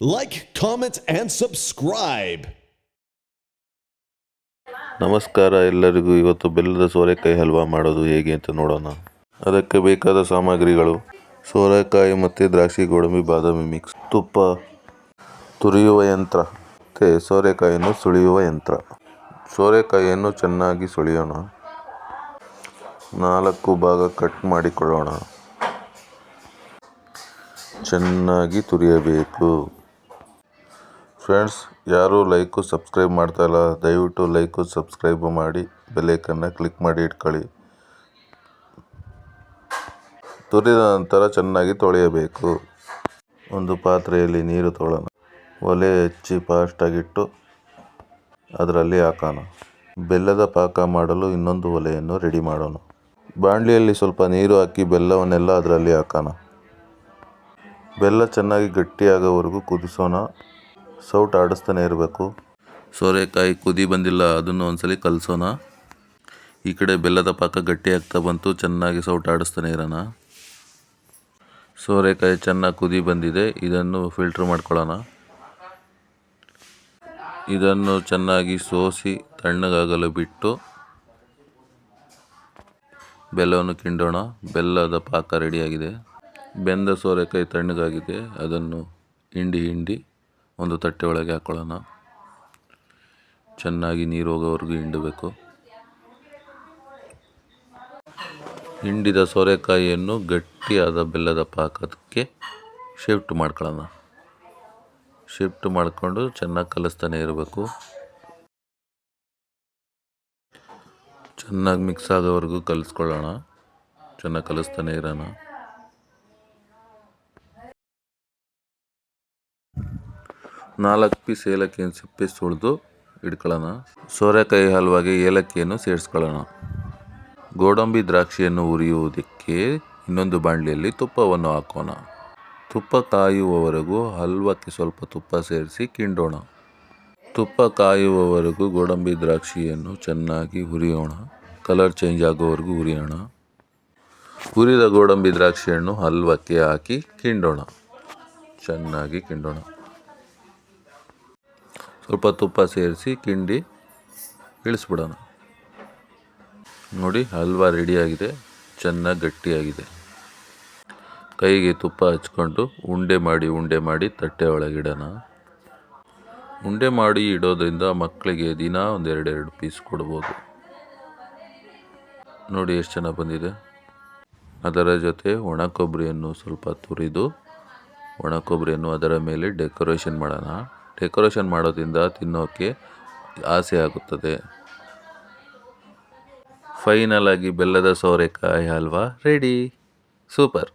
Like, comment and subscribe ನಮಸ್ಕಾರ ಎಲ್ಲರಿಗೂ. ಇವತ್ತು ಬೆಲ್ಲದ ಸೋರೆಕಾಯಿ ಹಲ್ವಾ ಮಾಡೋದು ಹೇಗೆ ಅಂತ ನೋಡೋಣ. ಅದಕ್ಕೆ ಬೇಕಾದ ಸಾಮಗ್ರಿಗಳು. ಸೋರೆಕಾಯಿ ಮತ್ತು ದ್ರಾಕ್ಷಿ ಗೋಡಂಬಿ ಬಾದಾಮಿ ಮಿಕ್ಸ್ ತುಪ್ಪ ತುರಿಯುವ ಯಂತ್ರ. ಮತ್ತು ಸೋರೆಕಾಯಿಯನ್ನು ಸುಳಿಯುವ ಯಂತ್ರ. ಸೋರೆಕಾಯಿಯನ್ನು ಚೆನ್ನಾಗಿ ಸುಳಿಯೋಣ ನಾಲ್ಕು ಭಾಗ ಕಟ್ ಮಾಡಿಕೊಳ್ಳೋಣ. ಚೆನ್ನಾಗಿ ತುರಿಯಬೇಕು. ಫ್ರೆಂಡ್ಸ್, ಯಾರು ಲೈಕು, ಸಬ್ಸ್ಕ್ರೈಬ್ ಮಾಡ್ತಾ ಇಲ್ಲ, ದಯವಿಟ್ಟು ಲೈಕು, ಸಬ್ಸ್ಕ್ರೈಬ್ ಮಾಡಿ ಬೆಲೈಕನ್ನ ಕ್ಲಿಕ್ ಮಾಡಿ ಇಟ್ಕೊಳ್ಳಿ. ತುರಿದ ನಂತರ ಚೆನ್ನಾಗಿ ತೊಳೆಯಬೇಕು. ಒಂದು ಪಾತ್ರೆಯಲ್ಲಿ ನೀರು ತೊಳೋಣ. ಒಲೆ ಹಚ್ಚಿ ಫಾಸ್ಟಾಗಿಟ್ಟು ಅದರಲ್ಲಿ ಹಾಕೋಣ. ಬೆಲ್ಲದ ಪಾಕ ಮಾಡಲು ಇನ್ನೊಂದು ಒಲೆಯನ್ನು ರೆಡಿ ಮಾಡೋಣ. ಬಾಣಲಿಯಲ್ಲಿ ಸ್ವಲ್ಪ ನೀರು ಹಾಕಿ ಬೆಲ್ಲವನ್ನೆಲ್ಲ ಅದರಲ್ಲಿ ಹಾಕೋಣ. ಬೆಲ್ಲ ಚೆನ್ನಾಗಿ ಗಟ್ಟಿಯಾಗೋವರೆಗೂ ಕುದಿಸೋಣ. ಸೌಟ್ ಆಡಿಸ್ತಾನೆ ಇರಬೇಕು. ಸೋರೆಕಾಯಿ ಕುದಿ ಬಂದಿಲ್ಲ, ಅದನ್ನು ಒಂದ್ಸಲಿ ಕಲಸೋಣ. ಈ ಕಡೆ ಬೆಲ್ಲದ ಪಾಕ ಗಟ್ಟಿ ಆಗ್ತಾ ಬಂತು, ಚೆನ್ನಾಗಿ ಸೌಟ್ ಆಡಿಸ್ತಾನೆ ಇರೋಣ. ಸೋರೆಕಾಯಿ ಚೆನ್ನಾಗಿ ಕುದಿ ಬಂದಿದೆ, ಇದನ್ನು ಫಿಲ್ಟ್ರ್ ಮಾಡ್ಕೊಳ್ಳೋಣ. ಇದನ್ನು ಚೆನ್ನಾಗಿ ಸೋಸಿ ತಣ್ಣಗಾಗಲು ಬಿಟ್ಟು ಬೆಲ್ಲವನ್ನು ಕಿಂಡೋಣ. ಬೆಲ್ಲದ ಪಾಕ ರೆಡಿಯಾಗಿದೆ ಬೆಂದ ಸೋರೆಕಾಯಿ ತಣ್ಣಗಾಗಿದೆ, ಅದನ್ನು ಹಿಂಡಿ ಹಿಂಡಿ ಒಂದು ತಟ್ಟೆ ಒಳಗೆ ಹಾಕೊಳ್ಳೋಣ. ಚೆನ್ನಾಗಿ ನೀರು ಹೋಗೋವರೆಗೂ ಹಿಂಡಬೇಕು. ಹಿಂಡಿದ ಸೋರೆಕಾಯಿಯನ್ನು ಗಟ್ಟಿಯಾದ ಬೆಲ್ಲದ ಪಾಕಕ್ಕೆ ಶಿಫ್ಟ್ ಮಾಡ್ಕೊಳ್ಳೋಣ. ಶಿಫ್ಟ್ ಮಾಡಿಕೊಂಡು ಚೆನ್ನಾಗಿ ಕಲಿಸ್ತಾನೆ ಇರಬೇಕು. ಚೆನ್ನಾಗಿ ಮಿಕ್ಸ್ ಆಗೋವರೆಗೂ ಕಲಿಸ್ಕೊಳ್ಳೋಣ. ಚೆನ್ನಾಗಿ ಕಲಿಸ್ತಾನೆ ಇರೋಣ. ನಾಲ್ಕು ಪೀಸ್ ಏಲಕ್ಕಿಯನ್ನು ಸಿಪ್ಪೆ ಸುಳಿದು ಇಟ್ಕೊಳ್ಳೋಣ. ಸೋರೆಕಾಯಿ ಹಲ್ವಾಗೆ ಏಲಕ್ಕಿಯನ್ನು ಸೇರಿಸ್ಕೊಳ್ಳೋಣ. ಗೋಡಂಬಿ ದ್ರಾಕ್ಷಿಯನ್ನು ಹುರಿಯುವುದಕ್ಕೆ ಇನ್ನೊಂದು ಬಾಣಲಿಯಲ್ಲಿ ತುಪ್ಪವನ್ನು ಹಾಕೋಣ. ತುಪ್ಪ ಕಾಯುವವರೆಗೂ ಹಲ್ವಕ್ಕೆ ಸ್ವಲ್ಪ ತುಪ್ಪ ಸೇರಿಸಿ ಕಿಂಡೋಣ. ತುಪ್ಪ ಕಾಯುವವರೆಗೂ ಗೋಡಂಬಿ ದ್ರಾಕ್ಷಿಯನ್ನು ಚೆನ್ನಾಗಿ ಹುರಿಯೋಣ. ಕಲರ್ ಚೇಂಜ್ ಆಗೋವರೆಗೂ ಹುರಿಯೋಣ. ಹುರಿದ ಗೋಡಂಬಿ ದ್ರಾಕ್ಷಿಯನ್ನು ಹಲ್ವಕ್ಕೆ ಹಾಕಿ ಕಿಂಡೋಣ. ಚೆನ್ನಾಗಿ ಕಿಂಡೋಣ. ಸ್ವಲ್ಪ ತುಪ್ಪ ಸೇರಿಸಿ, ಕಿಂಡಿ ಇಳಿಸ್ಬಿಡೋಣ. ನೋಡಿ, ಹಲ್ವಾ ರೆಡಿಯಾಗಿದೆ, ಚೆನ್ನಾಗಿ ಗಟ್ಟಿಯಾಗಿದೆ. ಕೈಗೆ ತುಪ್ಪ ಹಚ್ಕೊಂಡು ಉಂಡೆ ಮಾಡಿ ಉಂಡೆ ಮಾಡಿ ತಟ್ಟೆ ಒಳಗಿಡೋಣ. ಉಂಡೆ ಮಾಡಿ ಇಡೋದ್ರಿಂದ ಮಕ್ಕಳಿಗೆ ದಿನ ಒಂದೆರಡೆರಡು ಪೀಸ್ ಕೊಡ್ಬೋದು. ನೋಡಿ ಎಷ್ಟು ಚೆನ್ನಾಗಿ ಬಂದಿದೆ. ಅದರ ಜೊತೆ ಒಣ ಕೊಬ್ಬರಿಯನ್ನು ಸ್ವಲ್ಪ ತುರಿದು ಒಣ ಕೊಬ್ಬರಿಯನ್ನು ಅದರ ಮೇಲೆ ಡೆಕೋರೇಷನ್ ಮಾಡೋಣ. ಡೆಕೋರೇಷನ್ ಮಾಡೋದ್ರಿಂದ ತಿನ್ನೋಕ್ಕೆ ಆಸೆ ಆಗುತ್ತದೆ. ಫೈನಲ್ ಆಗಿ ಬೆಲ್ಲದ ಸೋರೆಕಾಯಿ ಹಲ್ವಾ ರೆಡಿ ಸೂಪರ್